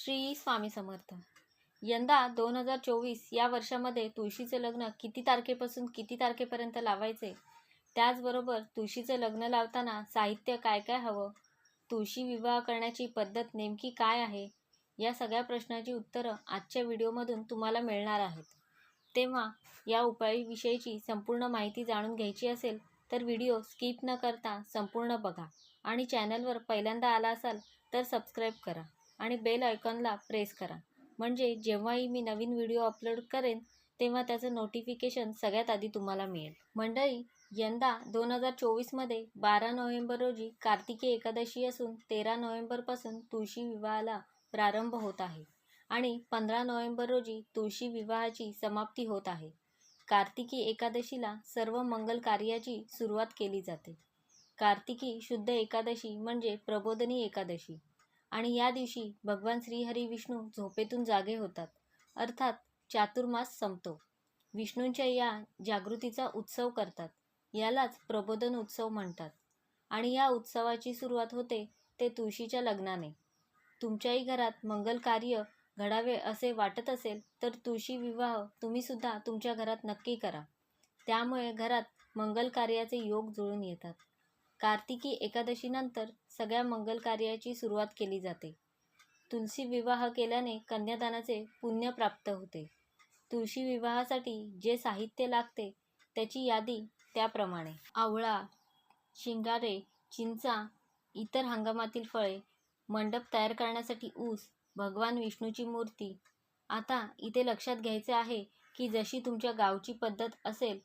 श्री स्वामी समर्थ. यंदा दोन हजार चोवीस या वर्षामध्ये तुळशीचे लग्न किती तारखेपासून किती तारखेपर्यंत लावायचे? त्याचबरोबर तुळशीचं लग्न लावताना साहित्य काय काय हवं? तुळशी विवाह करण्याची पद्धत नेमकी काय आहे? या सगळ्या प्रश्नाची उत्तरं आजच्या व्हिडिओमधून तुम्हाला मिळणार आहेत. तेव्हा या उपायाविषयीची संपूर्ण माहिती जाणून घ्यायची असेल तर व्हिडिओ स्किप न करता संपूर्ण बघा आणि चॅनलवर पहिल्यांदा आला असाल तर सबस्क्राईब करा. आणि बेल आयकॉनला प्रेस करा. म्हणजे जेव्हाही मी नवीन व्हिडिओ अपलोड करेन तेव्हा त्याचं नोटिफिकेशन सगळ्यात आधी तुम्हाला मिळेल. मंडळी यंदा दोन हजार चोवीसमध्ये बारा नोव्हेंबर रोजी कार्तिकी एकादशी असून तेरा नोव्हेंबरपासून तुळशी विवाहाला प्रारंभ होत आहे. आणि पंधरा नोव्हेंबर रोजी तुळशी विवाहाची समाप्ती होत आहे. कार्तिकी एकादशीला सर्व मंगल कार्याची सुरुवात केली जाते. कार्तिकी शुद्ध एकादशी म्हणजे प्रबोधनी एकादशी. आणि या दिवशी भगवान श्रीहरी विष्णू झोपेतून जागे होतात. अर्थात चातुर्मास संपतो. विष्णूंच्या या जागृतीचा उत्सव करतात. यालाच प्रबोधन उत्सव म्हणतात. आणि या उत्सवाची सुरुवात होते ते तुळशीच्या लग्नाने. तुमच्याही घरात मंगल कार्य घडावे असे वाटत असेल तर तुळशी विवाह तुम्हीसुद्धा तुमच्या घरात नक्की करा. त्यामुळे घरात मंगल कार्याचे योग जुळून येतात. कार्तिकी एकादशीनंतर सगळ्या मंगल कार्याची सुरुवात केली जाते. तुलसी विवाह केल्याने कन्यादानाचे पुण्य प्राप्त होते. तुळशी विवाहासाठी जे साहित्य लागते त्याची यादी त्याप्रमाणे. आवळा शिंगारे चिंचा इतर हंगामातील फळे मंडप तयार करण्यासाठी ऊस भगवान विष्णूची मूर्ती. आता इथे लक्षात घ्यायचे आहे की जशी तुमच्या गावची पद्धत असेल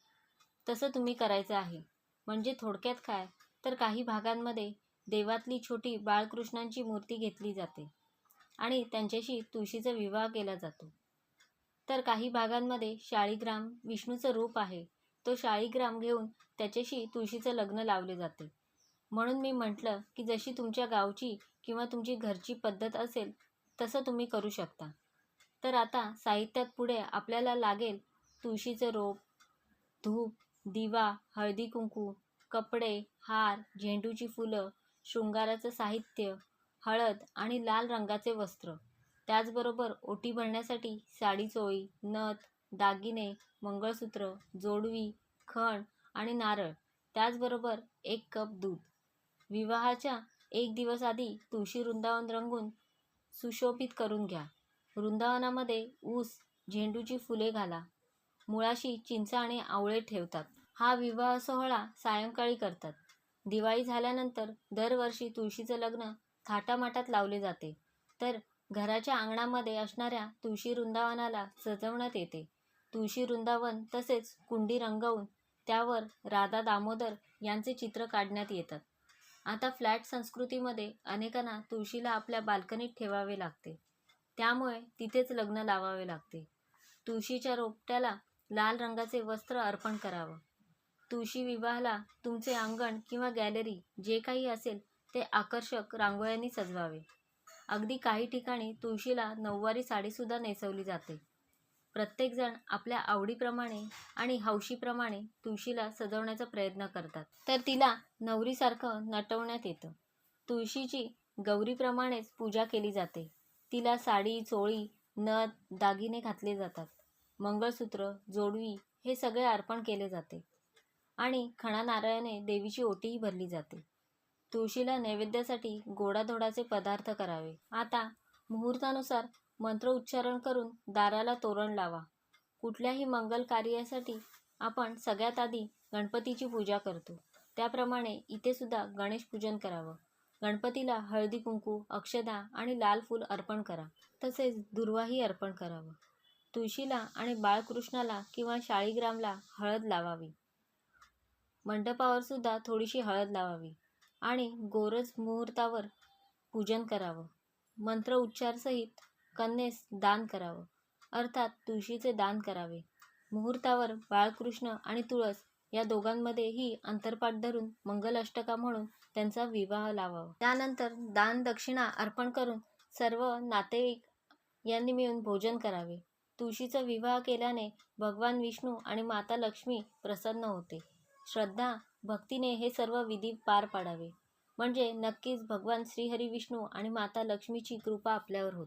तसं तुम्ही करायचं आहे. म्हणजे थोडक्यात काय? तर काही भागांमध्ये देवातली छोटी बाळकृष्णांची मूर्ती घेतली जाते आणि त्यांच्याशी तुळशीचा विवाह केला जातो. तर काही भागांमध्ये शाळीग्राम विष्णूचं रूप आहे. तो शाळीग्राम घेऊन त्याच्याशी तुळशीचं लग्न लावले जाते. म्हणून मी म्हटलं की जशी तुमच्या गावची किंवा तुमची घरची पद्धत असेल तसं तुम्ही करू शकता. तर आता साहित्यात पुढे आपल्याला लागेल तुळशीचं रोप धूप दिवा हळदी कुंकू कपडे हार झेंडूची फुलं शृंगाराचं साहित्य हळद आणि लाल रंगाचे वस्त्र. त्याचबरोबर ओटी भरण्यासाठी साडी चोळी नथ दागिने मंगळसूत्र जोडवी खण आणि नारळ. त्याचबरोबर एक कप दूध. विवाहाच्या एक दिवस आधी तुळशी वृंदावन रंगून सुशोभित करून घ्या. वृंदावनामध्ये ऊस झेंडूची फुले घाला. मुळाशी चिंचा आणि आवळे ठेवतात. हा विवाह सोहळा सायंकाळी करतात. दिवाळी झाल्यानंतर दरवर्षी तुळशीचं लग्न थाटामाटात लावले जाते. तर घराच्या अंगणामध्ये असणाऱ्या तुळशी वृंदावनाला सजवण्यात येते. तुळशी वृंदावन तसेच कुंडी रंगवून त्यावर राधा दामोदर यांचे चित्र काढण्यात येतात. आता फ्लॅट संस्कृतीमध्ये अनेकांना तुळशीला आपल्या बाल्कनीत ठेवावे लागते. त्यामुळे तिथेच लग्न लावावे लागते. तुळशीच्या रोपट्याला लाल रंगाचे वस्त्र अर्पण करावं. तुळशी विवाहाला तुमचे अंगण किंवा गॅलरी जे काही असेल ते आकर्षक रांगोळ्यांनी सजवावे. अगदी काही ठिकाणी तुळशीला नऊवारी साडीसुद्धा नेसवली जाते. प्रत्येकजण आपल्या आवडीप्रमाणे आणि हौशीप्रमाणे तुळशीला सजवण्याचा प्रयत्न करतात. तर तिला नवरीसारखं नटवण्यात येतं. तुळशीची गौरीप्रमाणेच पूजा केली जाते. तिला साडी चोळी नथ दागिने घातले जातात. मंगळसूत्र जोडवी हे सगळे अर्पण केले जाते. आणि खणा नारळाने देवीची ओटीही भरली जाते. तुळशीला नैवेद्यासाठी गोडाधोडाचे पदार्थ करावे. आता मुहूर्तानुसार मंत्र उच्चारण करून दाराला तोरण लावा. कुठल्याही मंगल कार्यासाठी आपण सगळ्यात आधी गणपतीची पूजा करतो. त्याप्रमाणे इथे सुद्धा गणेश पूजन करावं. गणपतीला हळदी कुंकू अक्षदा आणि लाल फूल अर्पण करा. तसेच दुर्वाही अर्पण करावं. तुळशीला आणि बाळकृष्णाला किंवा शाळीग्रामला हळद लावावी. मंडपावर सुद्धा थोडीशी हळद लावावी आणि गोरज मुहूर्तावर पूजन करावं. मंत्र उच्चारसहित कन्येस दान करावं. अर्थात तुळशीचे दान करावे. मुहूर्तावर बाळकृष्ण आणि तुळस या दोघांमध्येही अंतरपाठ धरून मंगल अष्टका म्हणून त्यांचा विवाह लावावा. त्यानंतर दान दक्षिणा अर्पण करून सर्व नातेवाईक यांनी मिळून भोजन करावे. तुळशीचा विवाह केल्याने भगवान विष्णू आणि माता लक्ष्मी प्रसन्न होते. श्रद्धा भक्तीने हे सर्व विधी पार पाडावे. म्हणजे नक्कीच भगवान श्रीहरी विष्णू आणि माता लक्ष्मीची कृपा आपल्यावर होते.